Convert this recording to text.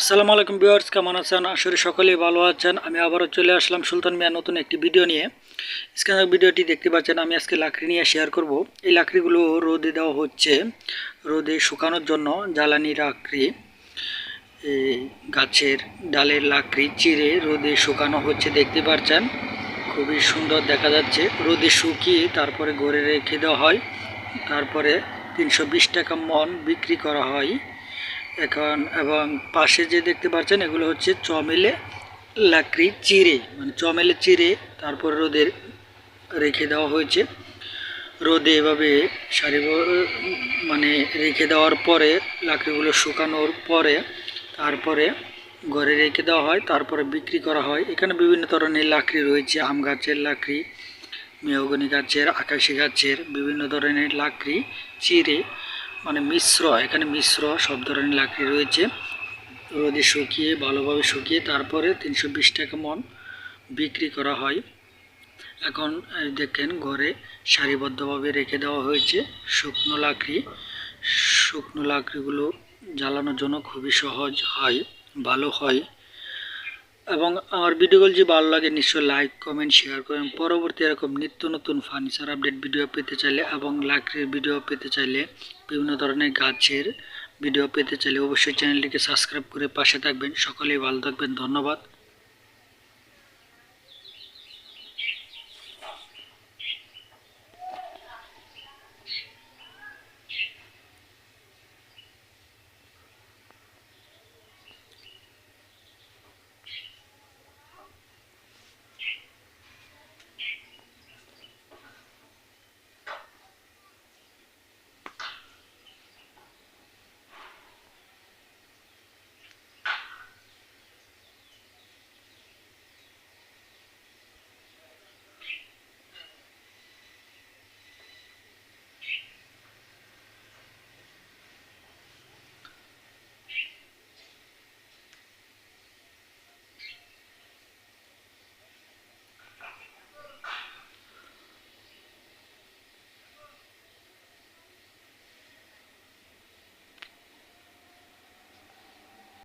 আসসালামু আলাইকুম ভিউয়ার্স, কেমন আছেন? আসলে সকলেই ভালো আছেন। আমি আবারও চলে আসলাম সুলতান মিয়া নতুন একটি ভিডিও নিয়ে। স্ক্যানার ভিডিওটি দেখতে পাচ্ছেন, আমি আজকে লাকড়ি নিয়ে শেয়ার করব। এই লাকড়িগুলো রোদে দেওয়া হচ্ছে, রোদে শুকানোর জন্য জ্বালানি লাকড়ি গাছের ডালের লাকড়ি চিরে রোদে শুকানো হচ্ছে, দেখতে পাচ্ছেন। খুবই সুন্দর দেখা যাচ্ছে। রোদে শুকিয়ে তারপরে ঘরে রেখে দেওয়া হয়। তারপরে তিনশো বিশ টাকা মন বিক্রি করা হয়। এখন, এবং পাশে যে দেখতে পাচ্ছেন, এগুলো হচ্ছে চমেলে লাকড়ি চিরে মানে চমেলে চিড়ে, তারপর রোদে রেখে দেওয়া হয়েছে। রোদে এভাবে সারি মানে রেখে দেওয়ার পরে, লাকড়িগুলো শুকানোর পরে, তারপরে ঘরে রেখে দেওয়া হয়, তারপরে বিক্রি করা হয়। এখানে বিভিন্ন ধরনের লাকড়ি রয়েছে, আম গাছের লাকড়ি, মেহগনি গাছের, আকাশি গাছের, বিভিন্ন ধরনের লাকড়ি, চিড়ে মানে মিশ্র, এখানে মিশ্র সব ধরনের লাকড়ি রয়েছে। রোদে শুকিয়ে, ভালোভাবে শুকিয়ে তারপরে তিনশো বিশ টাকা মন বিক্রি করা হয়। এখন দেখেন ঘরে সারিবদ্ধভাবে রেখে দেওয়া হয়েছে শুকনো লাকড়ি। শুকনো লাকড়িগুলো জ্বালানোর জন্য খুবই সহজ হয়, ভালো হয়। এবং আমার ভিডিওগুলো যদি ভালো লাগে, নিশ্চয়ই লাইক কমেন্ট শেয়ার করেন। পরবর্তী এরকম নিত্য নতুন ফার্নিচার আপডেট ভিডিও পেতে চাইলে এবং লাকড়ির ভিডিও পেতে চাইলে বিভিন্ন ধরনের গাছের ভিডিও পেতে চাইলে অবশ্যই চ্যানেলটিকে সাবস্ক্রাইব করে পাশে থাকবেন। সকলেই ভালো থাকবেন। ধন্যবাদ।